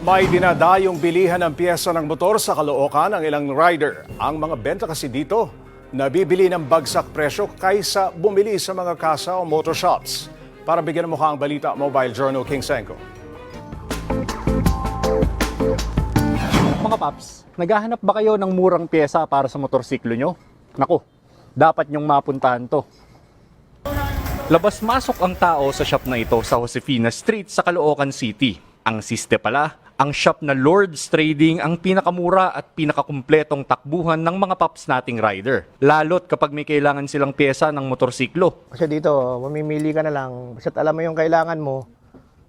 May dinadayong bilihan ng piyesa ng motor sa Caloocan ang ilang rider. Ang mga benta kasi dito, nabibili ng bagsak presyo kaysa bumili sa mga kasa o motor shops. Para bigyan ng mukha ang balita, Mobile Journal King Senko. Mga paps, naghahanap ba kayo ng murang pyesa para sa motorsiklo nyo? Nako, dapat nyong mapuntahan to. Labas-masok ang tao sa shop na ito sa Josefina Street sa Caloocan City. Ang siste pala, ang shop na Lord's Trading ang pinakamura at pinakakumpletong takbuhan ng mga paps nating rider. Lalot kapag may kailangan silang pyesa ng motorsiklo. Kasi dito, mamimili ka na lang. Basta't alam mo yung kailangan mo,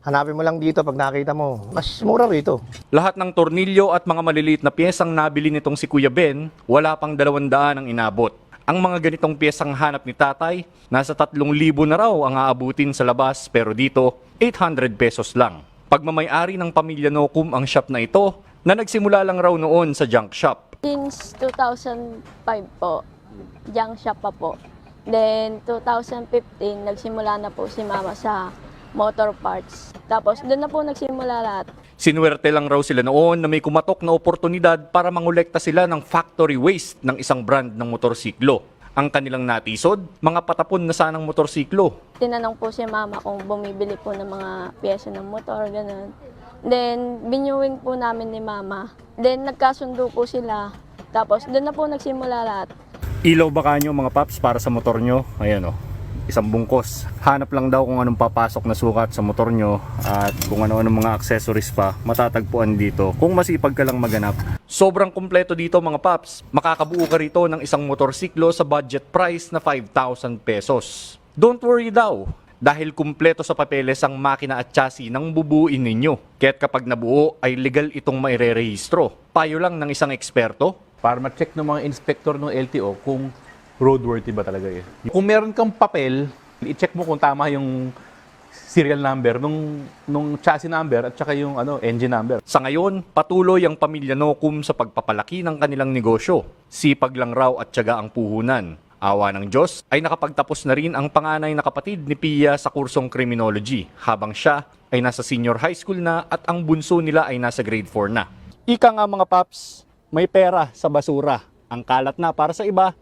hanapin mo lang dito pag nakita mo. Mas mura rito. Lahat ng tornilyo at mga maliliit na piyesang nabili nitong si Kuya Ben, wala pang dalawang daan ang inabot. Ang mga ganitong piyesang hanap ni tatay, nasa 3,000 na raw ang aabutin sa labas pero dito, 800 pesos lang. Pagmamayari ng pamilya Nokum ang shop na ito, na nagsimula lang raw noon sa junk shop. Since 2005 po, junk shop pa po. Then 2015, nagsimula na po si mama sa motor parts. Tapos doon na po nagsimula lahat. Sinuwerte lang raw sila noon na may kumatok na oportunidad para mangolekta sila ng factory waste ng isang brand ng motorsiklo. Ang kanilang natisod, mga patapon na sanang motorsiklo. Tinanong po si mama kung bumibili po ng mga pyesa ng motor, ganun. Then, binuwing po namin ni mama. Then, nagkasundo po sila. Tapos, doon na po nagsimula lahat. Ilaw ba kanyo mga paps para sa motor nyo? Ayan o, isang bungkos. Hanap lang daw kung anong papasok na sukat sa motor nyo at kung ano-ano mga accessories pa matatagpuan dito kung masipag ka lang maganap. Sobrang kumpleto dito mga paps. Makakabuo ka rito ng isang motorsiklo sa budget price na 5,000 pesos. Don't worry daw, dahil kumpleto sa papeles ang makina at chassis ng bubuin ninyo. Kaya't kapag nabuo ay legal itong mairerehistro. Payo lang ng isang eksperto, para ma-check ng mga inspector ng LTO kung roadworthy ba talaga yun. Kung meron kang papel, i-check mo kung tama yung serial number nung nung chassis number at saka yung ano engine number. Sa ngayon, patuloy ang pamilya Nokum sa pagpapalaki ng kanilang negosyo. Sipag lang raw at tiyaga ang puhunan. Awa ng Diyos ay nakapagtapos na rin ang panganay na kapatid ni Pia sa kursong criminology habang siya ay nasa senior high school na at ang bunso nila ay nasa grade 4 na. Ika nga mga paps, may pera sa basura. Ang kalat na para sa iba,